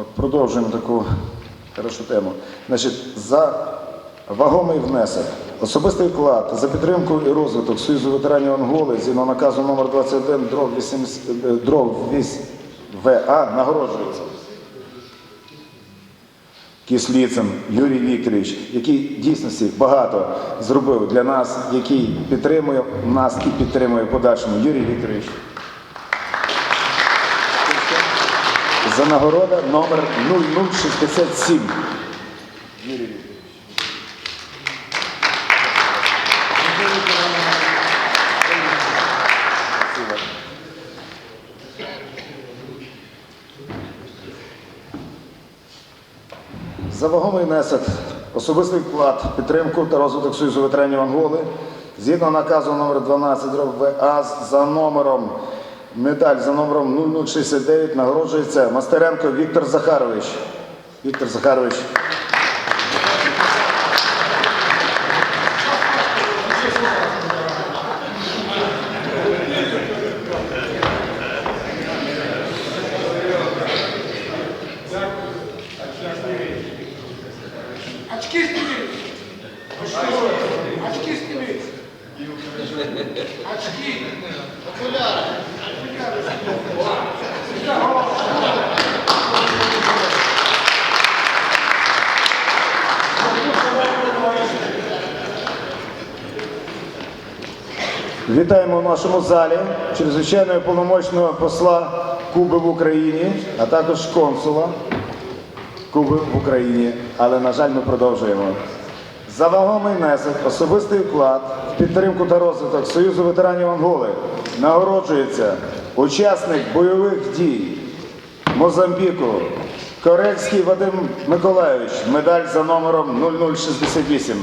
От, продовжуємо таку хорошу тему. Значить, за вагомий внесок, особистий вклад за підтримку і розвиток Союзу ветеранів Анголи згідно наказу номер 21 дроб 80, е, дроб 8 ВА нагороджується. Кисліцин Юрій Вікторович, який дійсності багато зробив для нас, який підтримує нас і підтримує подальшому. Юрій Вікторович. За нагорода номер 0067. Юрій Вікторович. За вагомий внесок, особистий вклад, підтримку та розвиток Союзу ветеранів Анголи, згідно наказу номер 12 дроб ВА за номером медаль за номером 0069 нагороджується Мастеренко Віктор Захарович. Віктор Захарович. Вітаємо в нашому залі чрезвичайного повномочного посла Куби в Україні, а також консула Куби в Україні. Але, на жаль, ми продовжуємо. За вагомий внесок, особистий вклад в підтримку та розвиток Союзу ветеранів Анголи нагороджується учасник бойових дій Мозамбіку Корельський Вадим Миколайович, медаль за номером 0068.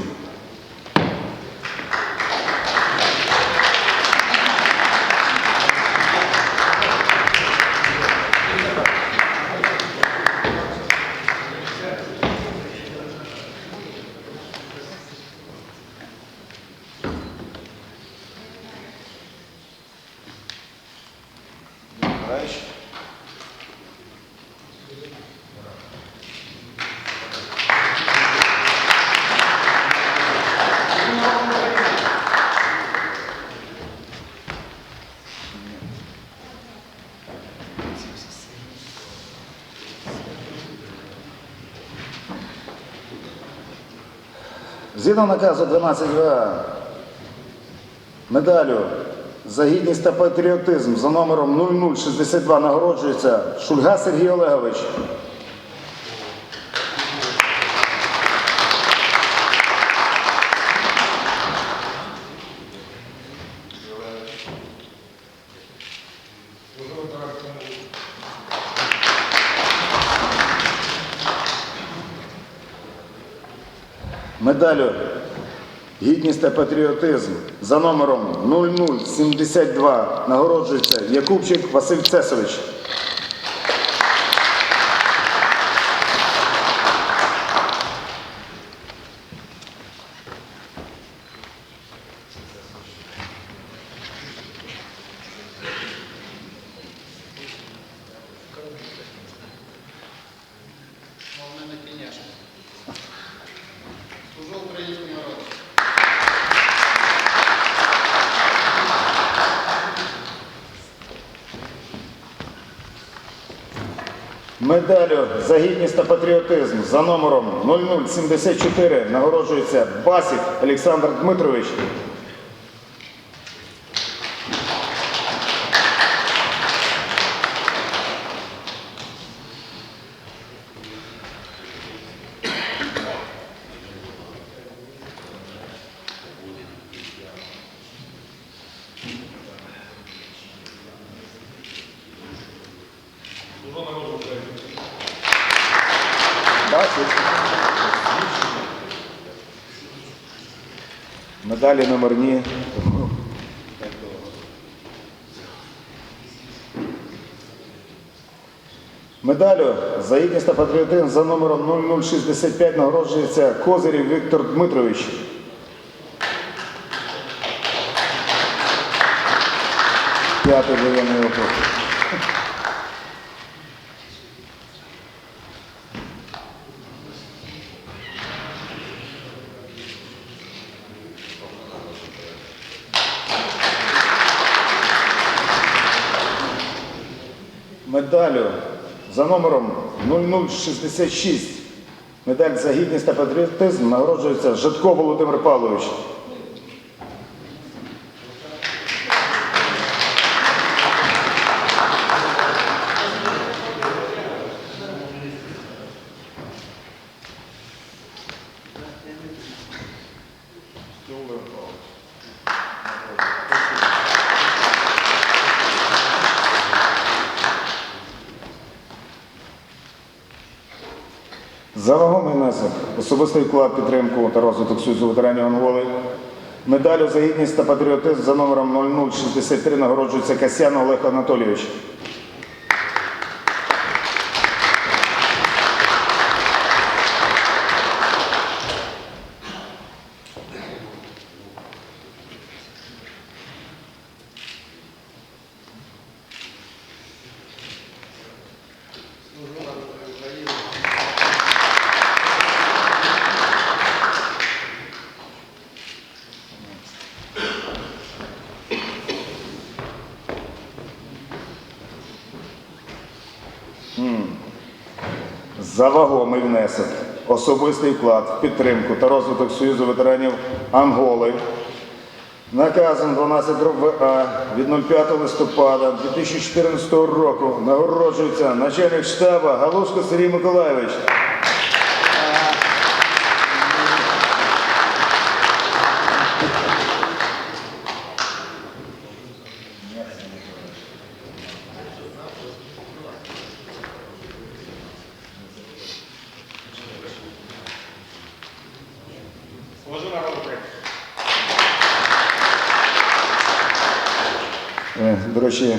Згідно наказу 12 медалю за гідність та патріотизм за номером 0062 нагороджується Шульга Сергій Олегович. Медалю Гідність та патріотизм за номером 0072 нагороджується Якубчик Василь Цесович. Медалю за гідність та патріотизм за номером 0074 нагороджується Басів Олександр Дмитрович. Басів. Медалі номерні. Медалю за гідність та патріотизм за номером 0065 нагороджується Козирів Віктор Дмитрович. П'ятий воєнний округ. Медалю за номером 0066. Медаль за гідність та патріотизм нагороджується Житко Володимир Павлович. За вагомий особистий вклад, підтримку та розвиток Союзу ветеранів Анголи. Медалю за гідність та патріотизм за номером 0063 нагороджується Касьян Олег Анатолійович. За вагомий внесок, особистий вклад, в підтримку та розвиток Союзу ветеранів Анголи. Наказом 12 ВА від 05 листопада 2014 року нагороджується начальник штабу Галушко Сергій Миколайович. Е, До речі,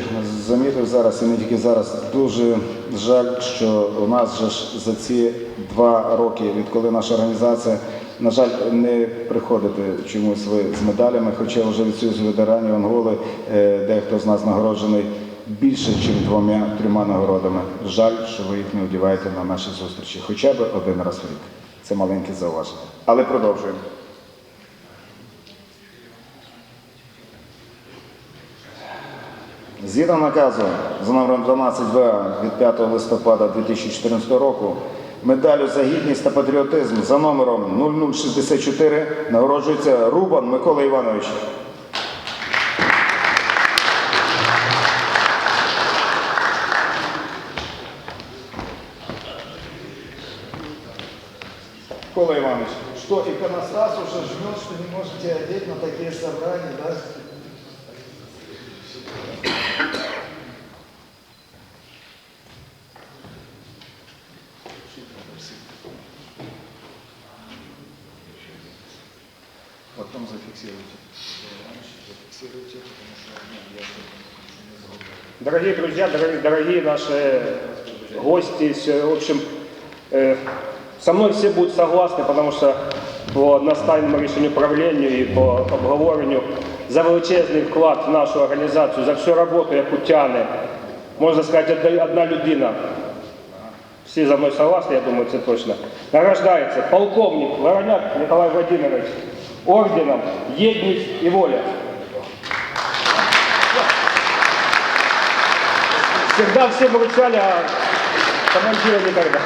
замітив зараз і не тільки зараз. Дуже жаль, що у нас же ж за ці два роки, відколи наша організація, на жаль, не приходите чомусь ви з медалями, хоча вже від Союзу ветеранів Анголи е, дехто з нас нагороджений більше, ніж двома трьома нагородами. Жаль, що ви їх не одіваєте на наші зустрічі, хоча б один раз в рік. Це маленьке зауваження. Але продовжуємо. Згідно наказу за номером 12В від 5 листопада 2014 року медалю за гідність та патріотизм за номером 0064 нагороджується Рубан Микола Іванович. Микола Иванович, что иконостас уже жмет, что не можете одеть на такие собрания, да? Дорогие друзья, дорогие, дорогие наши гости, все, в общем, э, со мной все будут согласны, потому что по одностайному рішенню правління і по обговоренню за величезний вклад в нашу організацію, за всю роботу, яку тягне, можна сказати, одна- одна людина. Всі за мною согласні, я думаю, це точно. Награждається полковник Вороняк Николай Владимирович орденом «Єдність і воля». Всегда всем вручали, а командира никогда.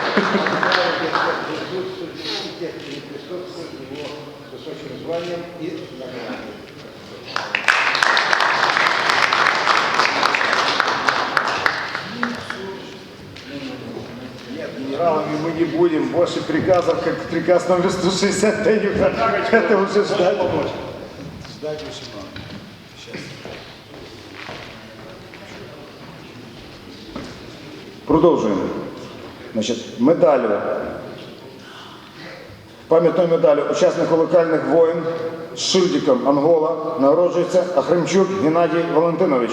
генералами мы не будем. Больше приказов, как приказ номер 160 Тенюка. Это уже ждать. Ждать очень много. Продовжуємо. Значить, медалю. Пам'ятною медалю учаснику локальних воїн з шильдиком Ангола нагороджується Ахремчук Геннадій Валентинович.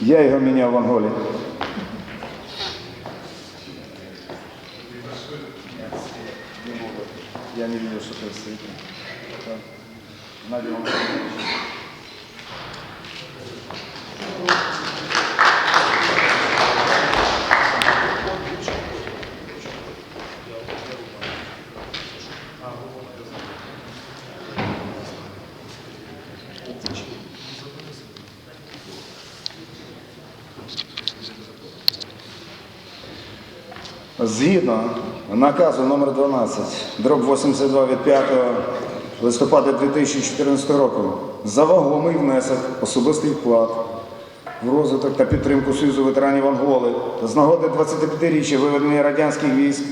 Я його міняв в Анголі. Я не видел, что ты стоит. Згідно наказу номер 12, дроб 82 від 5 листопада 2014 року, за вагомий внесок, особистий вклад в розвиток та підтримку Союзу ветеранів Анголи та з нагоди 25-річчя виведення радянських військ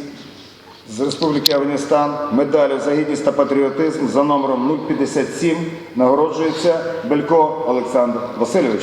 з Республіки Афганістан медалю за гідність та патріотизм за номером 057 нагороджується Белько Олександр Васильович.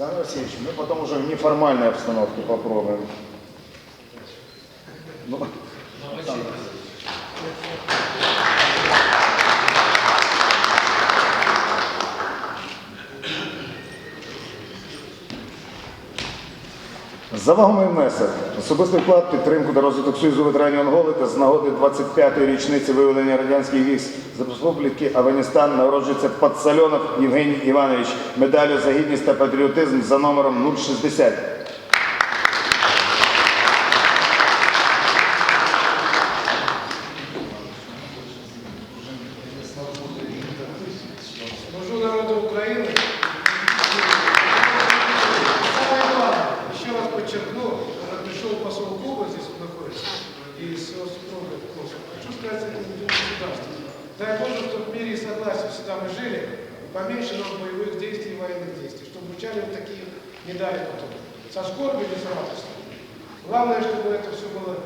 Александр Васильевич, мы потом уже в неформальной обстановке попробуем. За вагомий внесок, особистий вклад, підтримку та розвиток Союзу ветеранів Анголи та з нагоди 25-ї річниці виведення радянських військ. З Республіки Афганістан народжується Пацальонов Євгеній Іванович. Медаллю за гідність та патріотизм за номером 060. Пришел посол Кубы, здесь он находится, и с его супругой Косов, хочу сказать этим людям государства. Дай Боже, чтобы в мире и согласии всегда мы жили, и поменьше нам боевых действий и военных действий, чтобы вручали вот такие медали потом. Со скорбью или с радостью. Главное, чтобы это все было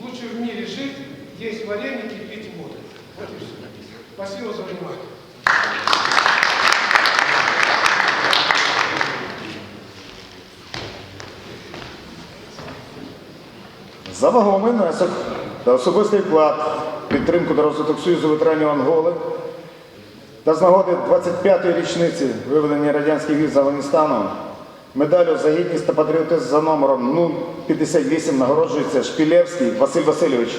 лучше в мире жить, есть вареники, пить воду. Вот и все. Спасибо за внимание. За вагомий внесок та особистий вклад, підтримку та розвиток Союзу ветеранів Анголи та з нагоди 25-ї річниці виведення радянських військ з Афганістану медалю за гідність та патріотизм за номером 058 нагороджується Шпілевський Василь Васильович.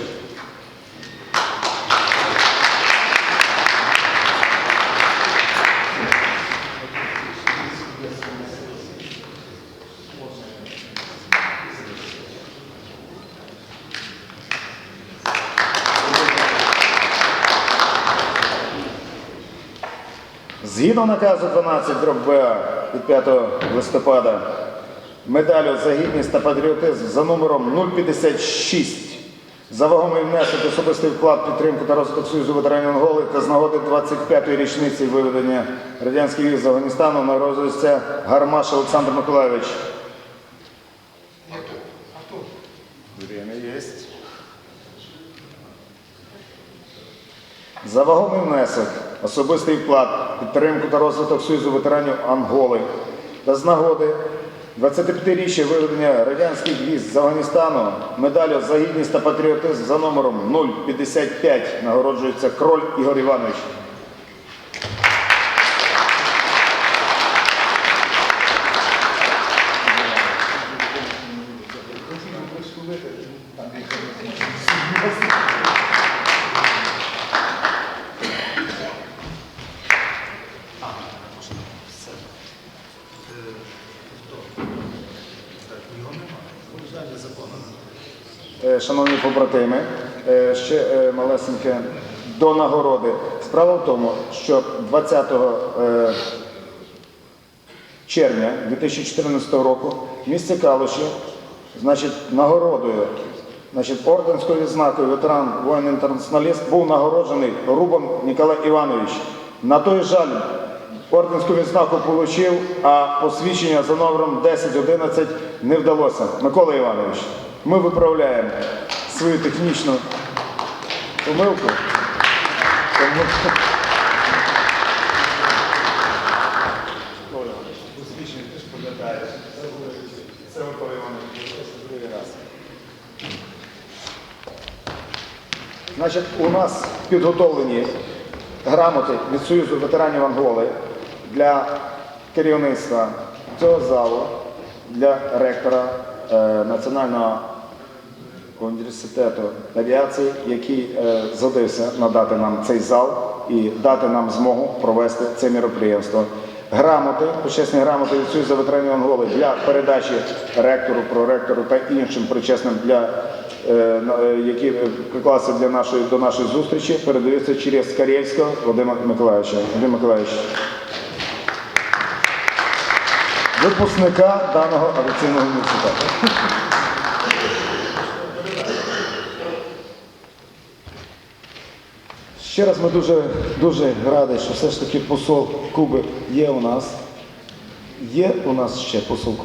Згідно наказу 12 дроб БА від 5 листопада медалю за гідність та патріотизм за номером 056 за вагомий внесок особистий вклад підтримку та розвиток Союзу ветеранів Анголи та з нагоди 25-ї річниці виведення радянських військ з Афганістану народжується Гармаш Олександр Миколайович. Время есть. За вагомий внесок, особистий вклад, підтримку та розвиток Союзу ветеранів Анголи та з нагоди 25-річчя виведення радянських військ з Афганістану медалю за гідність та патріотизм за номером 055 нагороджується Кроль Ігор Іванович. Е, Шановні побратими, е, ще е, малесеньке до нагороди. Справа в тому, що 20 е, червня 2014 року в місті Калуші значить, нагородою, значить, орденською відзнакою ветеран воїн інтернаціоналіст був нагороджений Рубан Ніколай Іванович. На той жаль, орденську відзнаку отримав, а посвідчення за номером 1011 не вдалося. Микола Іванович, ми виправляємо свою технічну помилку. Це Іванович, це другий раз. Значить, у нас підготовлені грамоти від Союзу ветеранів Анголи для керівництва цього залу, для ректора е, Національного університету авіації, який е, згодився надати нам цей зал і дати нам змогу провести це міроприємство. Грамоти, почесні грамоти від Союзу ветеранів Анголи для передачі ректору, проректору та іншим причесним для е, е, які приклалися для нашої до нашої зустрічі, передаються через Карєвського Вадима Миколаївича. Вадим Миколаївич. Випускника даного авіаційного університету. Ще раз ми дуже, дуже раді, що все ж таки посол Куби є у нас. Є у нас ще посол Куби.